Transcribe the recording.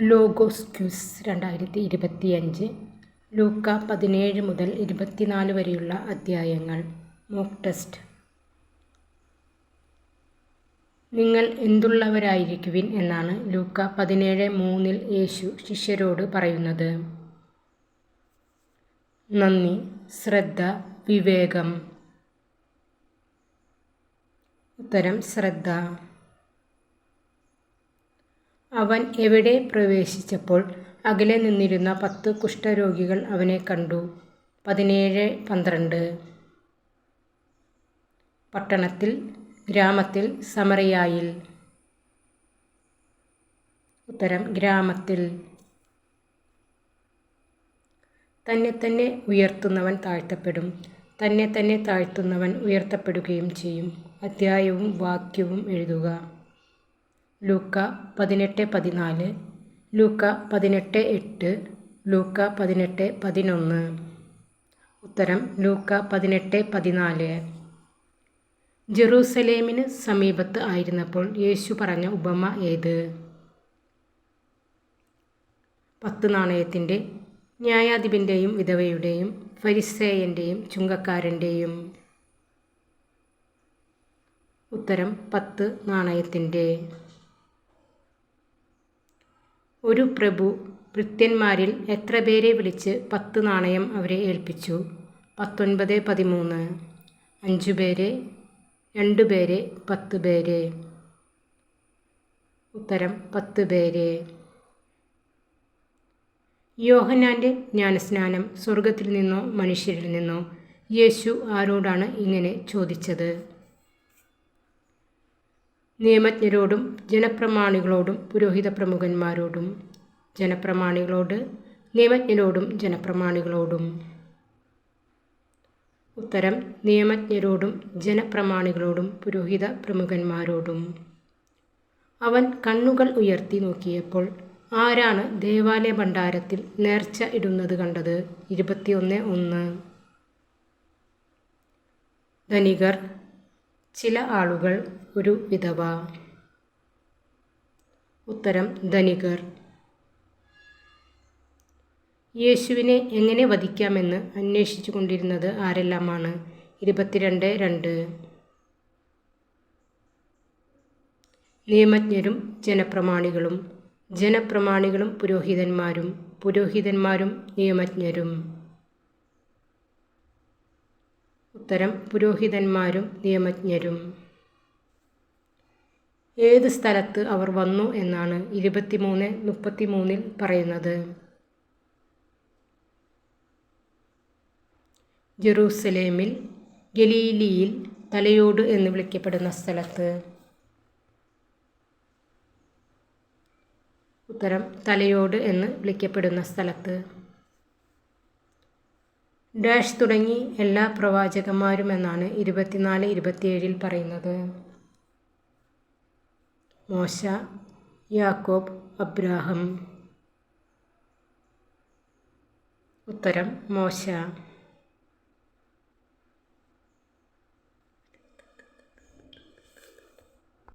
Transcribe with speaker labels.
Speaker 1: Logos quiz രണ്ടായിരത്തി ഇരുപത്തിയഞ്ച് ലൂക്ക പതിനേഴ് മുതൽ ഇരുപത്തിനാല് വരെയുള്ള അധ്യായങ്ങൾ മോക്ക് ടെസ്റ്റ്. നിങ്ങൾ എന്തുള്ളവരായിരിക്കുവിൻ എന്നാണ് ലൂക്ക പതിനേഴ് മൂന്നിൽ യേശു ശിഷ്യരോട് പറയുന്നത്. നന്ദി ശ്രദ്ധ വിവേകം. ഉത്തരം ശ്രദ്ധ. അവൻ എവിടെ പ്രവേശിച്ചപ്പോൾ അകലെ നിന്നിരുന്ന പത്ത് കുഷ്ഠരോഗികൾ അവനെ കണ്ടു. പതിനേഴ് പന്ത്രണ്ട്. പട്ടണത്തിൽ ഗ്രാമത്തിൽ സമറിയായിൽ ഉത്തരം ഗ്രാമത്തിൽ. തന്നെ തന്നെ ഉയർത്തുന്നവൻ താഴ്ത്തപ്പെടും. തന്നെ തന്നെ താഴ്ത്തുന്നവൻ ഉയർത്തപ്പെടുകയും ചെയ്യും. അധ്യായവും വാക്യവും എഴുതുക. ലൂക്ക പതിനെട്ട് പതിനാല് ലൂക്ക പതിനെട്ട് എട്ട് ലൂക്ക പതിനെട്ട് പതിനൊന്ന്. ഉത്തരം ലൂക്ക പതിനെട്ട് പതിനാല്. ജെറൂസലേമിന് സമീപത്ത് ആയിരുന്നപ്പോൾ യേശു പറഞ്ഞ ഉപമ ഏത്? പത്ത് നാണയത്തിന്റെ ന്യായാധിപന്റെയും വിധവയുടെയും ഫരിസേയന്റെയും ചുങ്കക്കാരന്റെയും. ഉത്തരം പത്ത് നാണയത്തിന്റെ. ഒരു പ്രഭു ഭൃത്യന്മാരിൽ എത്ര പേരെ വിളിച്ച് പത്ത് നാണയം അവരെ ഏൽപ്പിച്ചു? പത്തൊൻപത് പതിമൂന്ന്. അഞ്ചു പേരെ രണ്ടു പേരെ പത്ത് പേരെ. ഉത്തരം പത്ത് പേരെ. യോഹന്നാന്റെ ജ്ഞാനസ്നാനം സ്വർഗത്തിൽ നിന്നോ മനുഷ്യരിൽ നിന്നോ? യേശു ആരോടാണ് ഇങ്ങനെ ചോദിച്ചത്? നിയമജ്ഞരോടും ജനപ്രമാണികളോടും പുരോഹിത പ്രമുഖന്മാരോടും ജനപ്രമാണികളോട് നിയമജ്ഞരോടും ജനപ്രമാണികളോടും. ഉത്തരം നിയമജ്ഞരോടും ജനപ്രമാണികളോടും പുരോഹിത പ്രമുഖന്മാരോടും. അവൻ കണ്ണുകൾ ഉയർത്തി നോക്കിയപ്പോൾ ആരാണ് ദേവാലയ ഭണ്ഡാരത്തിൽ നേർച്ച ഇടുന്നത് കണ്ടത്? ഇരുപത്തിയൊന്ന് ഒന്ന്. ധനികർ ചില ആളുകൾ ഒരു വിധവ. ഉത്തരം ധനികർ. യേശുവിനെ എങ്ങനെ വധിക്കാമെന്ന് അന്വേഷിച്ചു കൊണ്ടിരുന്നത് ആരെല്ലാമാണ്? ഇരുപത്തിരണ്ട് രണ്ട്. നിയമജ്ഞരും ജനപ്രമാണികളും. ജനപ്രമാണികളും പുരോഹിതന്മാരും. പുരോഹിതന്മാരും നിയമജ്ഞരും. ഉത്തരം പുരോഹിതന്മാരും നിയമജ്ഞരും. ഏത് സ്ഥലത്ത് അവർ വന്നു എന്നാണ് ഇരുപത്തിമൂന്ന് മുപ്പത്തിമൂന്നിൽ പറയുന്നത്. ജെറൂസലേമിൽ ഗലീലിയിൽ തലയോട് എന്ന് വിളിക്കപ്പെടുന്ന സ്ഥലത്ത്. ഉത്തരം തലയോട് എന്ന് വിളിക്കപ്പെടുന്ന സ്ഥലത്ത്. ഡാഷ് തുടങ്ങി എല്ലാ പ്രവാചകന്മാരും എന്നാണ് ഇരുപത്തിനാല് ഇരുപത്തിയേഴിൽ പറയുന്നത്. മോശ യാക്കോബ് അബ്രാഹം. ഉത്തരം മോശ.